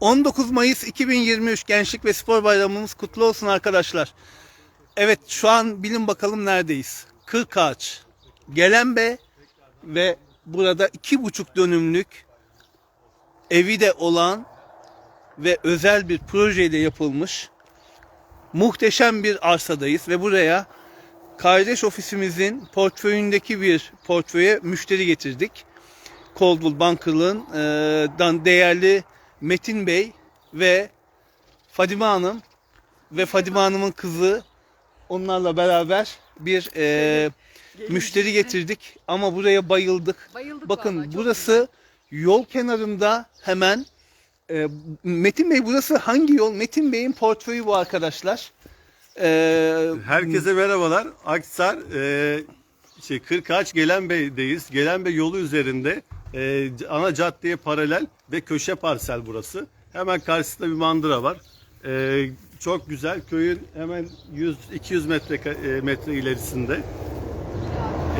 19 Mayıs 2023 Gençlik ve Spor Bayramımız kutlu olsun arkadaşlar. Evet şu an bilin bakalım neredeyiz. Kırkağaç, Gelenbe ve burada iki buçuk dönümlük evi de olan ve özel bir projeyle yapılmış muhteşem bir arsadayız ve buraya kardeş ofisimizin portföyündeki bir portföye müşteri getirdik. Coldwell Banker'lığın e, dan değerli Metin Bey ve Fadime Hanım ve Fadime Hanım'ın kızı onlarla beraber bir e, müşteri getirdik ama buraya bayıldık. Bayıldık Bakın vallahi, çok burası yol kenarında hemen e, Metin Bey burası hangi yol? Metin Bey'in portföyü bu arkadaşlar. E, Herkese merhabalar. Aksar, e, şey, Kırkağaç Gelenbey'deyiz. Gelenbey yolu üzerinde e, ana caddeye paralel ve köşe parsel burası. Hemen karşısında bir mandıra var. E, çok güzel. Köyün hemen 100-200 metre, e, metre ilerisinde.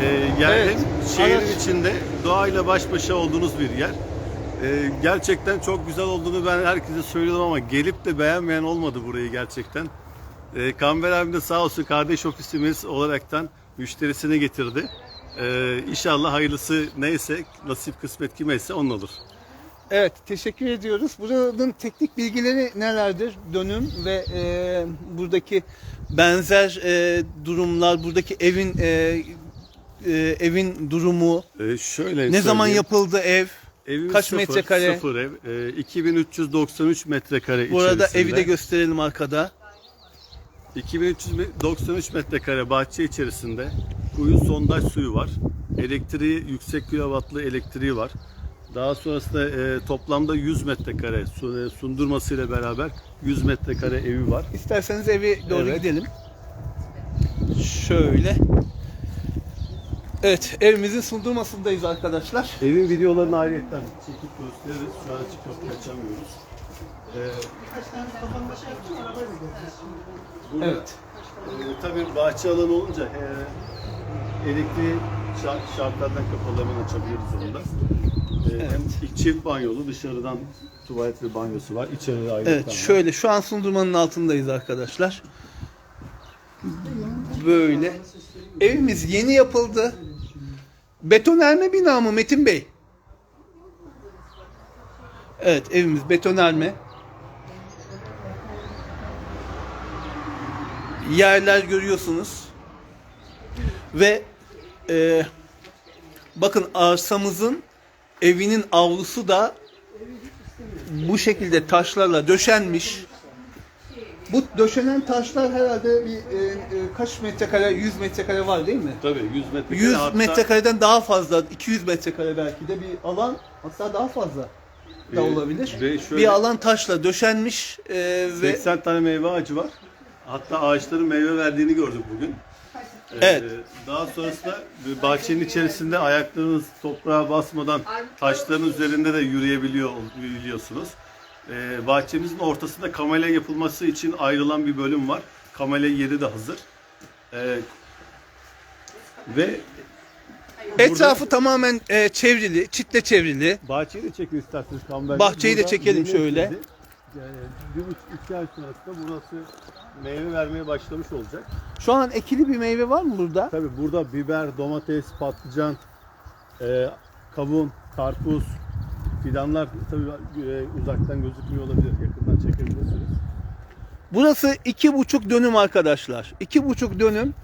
E, yani Evet, şehrin araç- içinde doğayla baş başa olduğunuz bir yer. E, gerçekten çok güzel olduğunu ben herkese söylüyorum ama gelip de beğenmeyen olmadı burayı gerçekten. E, Kamber abim de sağ olsun kardeş ofisimiz olaraktan müşterisini getirdi. E, inşallah hayırlısı neyse, nasip kısmet kimeyse onun olur. Evet, teşekkür ediyoruz. Buranın teknik bilgileri nelerdir? Dönüm ve e, buradaki benzer e, durumlar, buradaki evin e, e, evin durumu, E, şöyle ne zaman söyleyeyim. yapıldı ev? Evimiz kaç sıfır, metrekare? Sıfır ev. E, 2393 metrekare Bu arada içerisinde. evi de gösterelim arkada. 2393 metrekare bahçe içerisinde kuyu sondaj suyu var. Elektriği yüksek kilovatlı elektriği var. Daha sonrasında e, toplamda 100 metrekare e, sundurmasıyla beraber 100 metrekare evi var. İsterseniz evi doğru Evet. gidelim. Şöyle. Evet, evimizin sundurmasındayız arkadaşlar. Evin videolarını ayrıyetten çekip gösteririz. Şu an çıkıp kaçamıyoruz. Ee, burada, Evet. e, tabii bahçe alanı olunca e, elektriği şart, şartlardan kapalı hemen açabiliriz onu da. E, Hem ilk çift banyolu dışarıdan tuvalet ve banyosu var. İçeride ayrı Evet, şöyle şu an sundurmanın altındayız arkadaşlar. Böyle. Evimiz yeni yapıldı. Betonerme bina mı Metin Bey? Evet, evimiz betonerme. Yerler görüyorsunuz. Ve e, bakın arsamızın evinin avlusu da bu şekilde taşlarla döşenmiş. Bu döşenen taşlar herhalde bir e, e, kaç metrekare, 100 metrekare var değil mi? Tabii 100 metrekare. 100 hatta, metrekareden daha fazla, 200 metrekare belki de bir alan, hatta daha fazla da E, olabilir. ve şöyle- Bir alan taşla döşenmiş e, ve 80 tane meyve ağacı var. Hatta ağaçların meyve verdiğini gördük bugün. Ee, Evet. Daha sonrasında bahçenin içerisinde ayaklarınız toprağa basmadan taşların üzerinde de yürüyebiliyor biliyorsunuz. Ee, bahçemizin ortasında kamele yapılması için ayrılan bir bölüm var. Kamele yeri de hazır. Ee, ve etrafı tamamen e, çevrili, çitle çevrili. bahçeyi de çekin isterseniz. Bahçeyi de çekelim şöyle. Yani bir buçuk iki ay sonrasında burası meyve vermeye başlamış olacak. Şu an ekili bir meyve var mı burada? Tabii burada biber, domates, patlıcan, e, kavun, karpuz, fidanlar tabii e, uzaktan gözükmüyor olabilir. Yakından çekebilirsiniz. Burası iki buçuk dönüm arkadaşlar. İki buçuk dönüm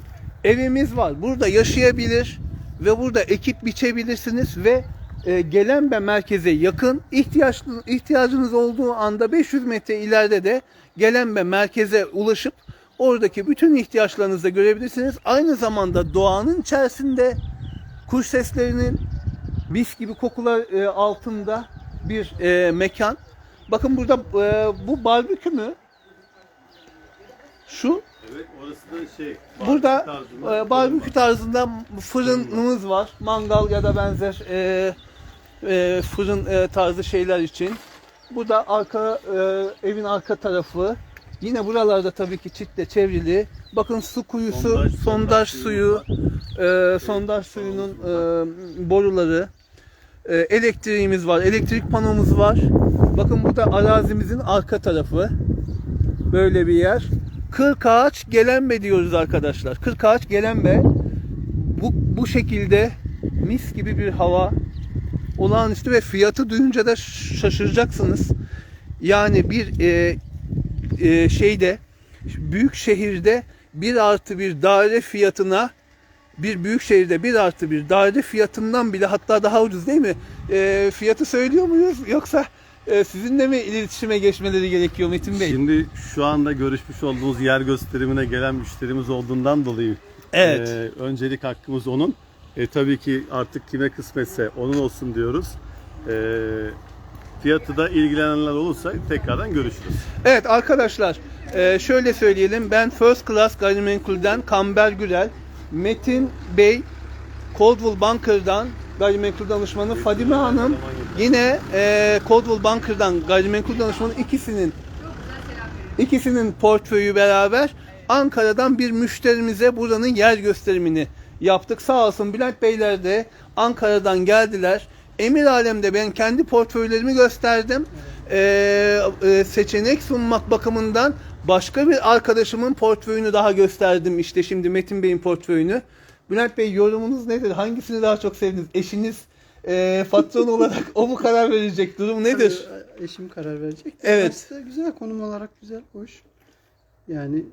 evimiz var. Burada yaşayabilir ve burada ekip biçebilirsiniz ve e, Gelenbe merkeze yakın ihtiyaç, ihtiyacınız olduğu anda 500 metre ileride de Gelenbe merkeze ulaşıp oradaki bütün ihtiyaçlarınızı da görebilirsiniz. Aynı zamanda doğanın içerisinde kuş seslerinin mis gibi kokular e, altında bir e, mekan. Bakın burada e, bu barbekü mü? Şu Evet orası da şey. burada tarzında e, barbekü tarzında fırınımız var. Mangal ya da benzer e, e, fırın e, tarzı şeyler için. Bu da arka e, evin arka tarafı. Yine buralarda tabii ki çitle çevrili. Bakın su kuyusu, sondaj, Sondaj- sondaj suyu, e, sondaj suyunun e, boruları, e, elektriğimiz var, elektrik panomuz var. Bakın bu da arazimizin arka tarafı. Böyle bir yer. Kırkağaç Gelenbe diyoruz arkadaşlar. Kırkağaç Gelenbe. Bu, bu şekilde mis gibi bir hava. Olağanüstü ve fiyatı duyunca da şaşıracaksınız. Yani bir e, e, şeyde büyük şehirde bir artı bir daire fiyatına bir büyük şehirde bir artı bir daire fiyatından bile hatta daha ucuz değil mi? E, fiyatı söylüyor muyuz yoksa e, sizinle mi iletişime geçmeleri gerekiyor Metin Bey? Şimdi şu anda görüşmüş olduğumuz yer gösterimine gelen müşterimiz olduğundan dolayı Evet. e, öncelik hakkımız onun. E, tabii ki artık kime kısmetse onun olsun diyoruz. E, fiyatı da ilgilenenler olursa tekrardan görüşürüz. Evet arkadaşlar e, şöyle söyleyelim ben First Class Gayrimenkul'den Kamber Gürel, Metin Bey, Coldwell Banker'dan gayrimenkul danışmanı Fadime Hanım yine e, Coldwell Banker'dan gayrimenkul danışmanı ikisinin ikisinin portföyü beraber Ankara'dan bir müşterimize buranın yer gösterimini yaptık. Sağ olsun Bülent Beyler de Ankara'dan geldiler. Emir Alem'de ben kendi portföylerimi gösterdim. Ee, e, seçenek sunmak bakımından başka bir arkadaşımın portföyünü daha gösterdim. İşte şimdi Metin Bey'in portföyünü. Bülent Bey yorumunuz nedir? Hangisini daha çok sevdiniz? Eşiniz e, patron olarak o mu karar verecek? Durum nedir? Tabii, eşim karar verecek. Evet. Güzel konum olarak güzel, hoş. Yani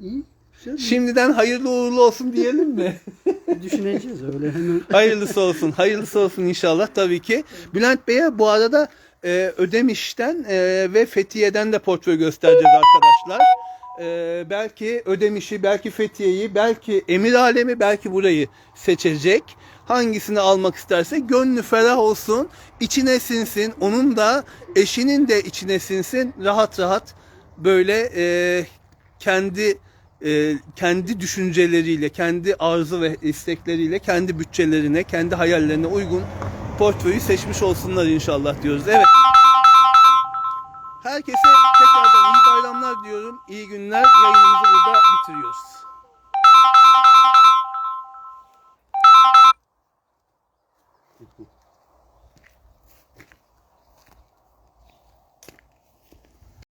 iyi, güzel. Şimdiden hayırlı uğurlu olsun diyelim mi? Düşüneceğiz öyle hemen. Hayırlısı olsun. Hayırlısı olsun inşallah tabii ki. Bülent Bey'e bu arada e, Ödemiş'ten e, ve Fethiye'den de portföy göstereceğiz arkadaşlar. E, belki Ödemiş'i, belki Fethiye'yi, belki Emir Alemi, belki burayı seçecek. Hangisini almak isterse gönlü ferah olsun, içine sinsin. Onun da eşinin de içine sinsin. Rahat rahat böyle e, kendi e, kendi düşünceleriyle, kendi arzu ve istekleriyle, kendi bütçelerine, kendi hayallerine uygun portföyü seçmiş olsunlar inşallah diyoruz. Evet. Herkese tekrardan iyi bayramlar diyorum. İyi günler.